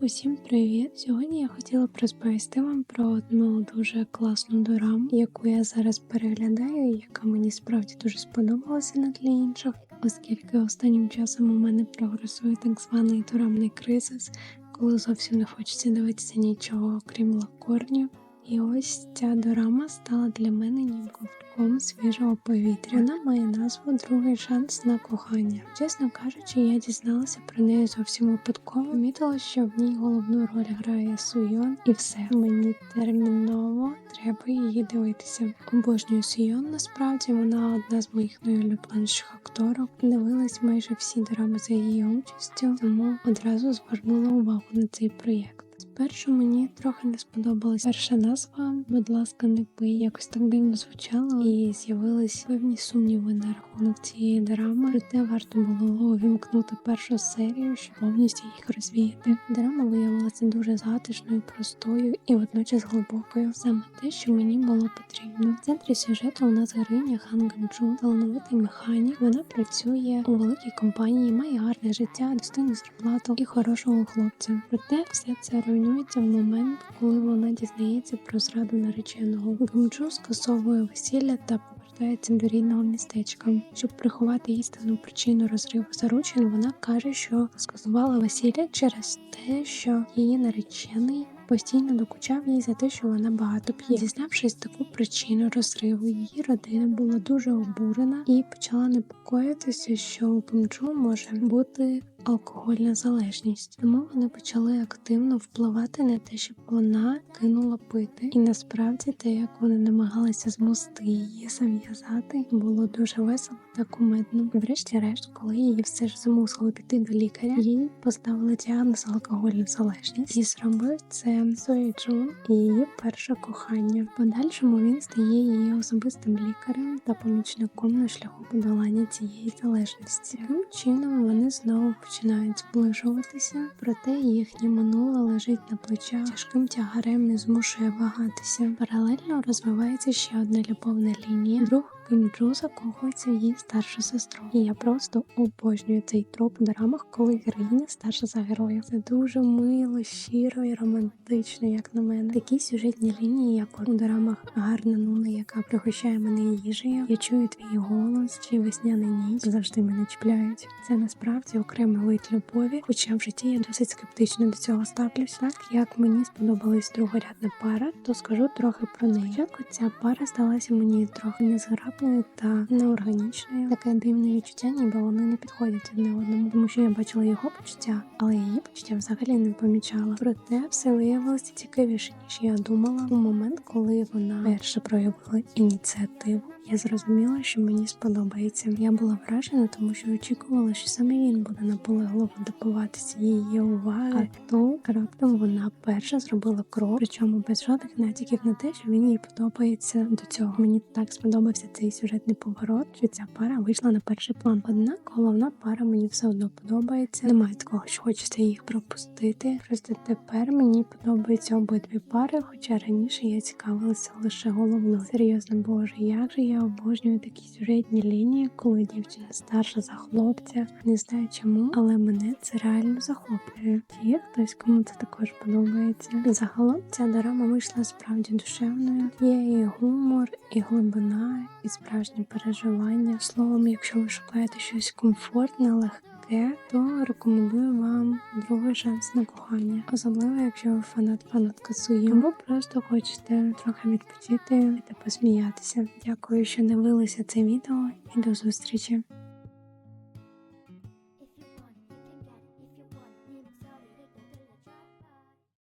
Усім привіт! Сьогодні я хотіла б розповісти вам про одну дуже класну дораму, яку я зараз переглядаю, і яка мені справді дуже сподобалася на тлі інших, оскільки останнім часом у мене прогресує так званий дорамний кризис, коли зовсім не хочеться дивитися нічого, окрім лакорнів. І ось ця дорама стала для мене ніби ковтком свіжого повітря. Вона має назву Другий шанс на кохання. Чесно кажучи, я дізналася про неї зовсім випадково. Помітила, що в ній головну роль грає Суйон, і все мені терміново треба її дивитися. Обожнюю Суйон. Насправді вона одна з моїх найулюбленіших акторок. Дивилась майже всі дорами за її участю, тому одразу звернула увагу на цей проєкт. Спершу мені трохи не сподобалась перша назва, будь ласка, не пий. Якось так дивно звучало, і з'явились певні сумніви на рахунок цієї драми. Проте варто було увімкнути першу серію, щоб повністю їх розвіяти. Драма виявилася дуже затишною, простою і водночас глибокою. Саме те, що мені було потрібно. В центрі сюжету у нас героїня Хан Ганчу, талановитий механік. Вона працює у великій компанії, має гарне життя, достойну зарплату і хорошого хлопця. Проте все це руйнується в момент, коли вона дізнається про зраду нареченого. Гамчу скасовує весілля та повертається до рідного містечка. Щоб приховати істинну причину розриву заручин, вона каже, що скасувала весілля через те, що її наречений. Постійно докучав їй за те, що вона багато п'є. Дізнавшись таку причину розриву, її родина була дуже обурена і почала непокоїтися, що у може бути алкогольна залежність. Тому вони почали активно впливати на те, щоб вона кинула пити. І насправді те, як вони намагалися змусити її зав'язати, було дуже весело та кумедно. Врешті-решт, коли її все ж змусили піти до лікаря, їй поставили діагноз алкогольна залежність. І зробив це Сої Джун і її перше кохання. В подальшому він стає її особистим лікарем та помічником на шляху подолання цієї залежності. Таким чином вони знову починають зближуватися, проте їхнє минуле лежить на плечах, тяжким тягарем не змушує вагатися. Паралельно розвивається ще одна любовна лінія. Друг Ким Джу закохується її старшу сестру. І я просто обожнюю цей троп у драмах, коли героїня старша за героя. Це дуже мило, щиро і романтично, як на мене. Такі сюжетні лінії, як у драмах гарна нуна, яка пригощає мене їжею. Я чую твій голос чи весняна ніч завжди мене чіпляють. Це насправді окремий вид любові, хоча в житті я досить скептично до цього ставлюсь. Так як мені сподобалась другорядна пара, то скажу трохи про неї. Спочатку ця пара здалася мені трохи незграбною та неорганічною. Таке дивне відчуття, ніби вони не підходять одне одному, тому що я бачила його почуття, але її почуття взагалі не помічала. Проте все виявилося цікавіше, ніж я думала. У момент, коли вона перше проявила ініціативу. Я зрозуміла, що мені сподобається. Я була вражена, тому що очікувала, що саме він буде наполегливо добиватися її уваги. А то раптом вона перша зробила крок, причому без жодних натяків на те, що він їй подобається до цього. Мені так сподобався цей сюжетний поворот, що ця пара вийшла на перший план. Однак головна пара мені все одно подобається. Немає такого, що хочеться їх пропустити. Просто тепер мені подобаються обидві пари, хоча раніше я цікавилася лише головною. Серйозно, боже, як же я обожнюю такі сюжетні лінії, коли дівчина старша за хлопця. Не знаю чому, але мене це реально захоплює. Є хтось, кому це також подобається? Загалом ця дорама вийшла справді душевною. Є і гумор, і глибина, і справжні переживання. Словом, якщо ви шукаєте щось комфортне, легке, то рекомендую вам другий шанс на кохання, особливо якщо ви фанат фанатка Суї, або просто хочете трохи відпочити та посміятися. Дякую, що дивилися це відео і до зустрічі.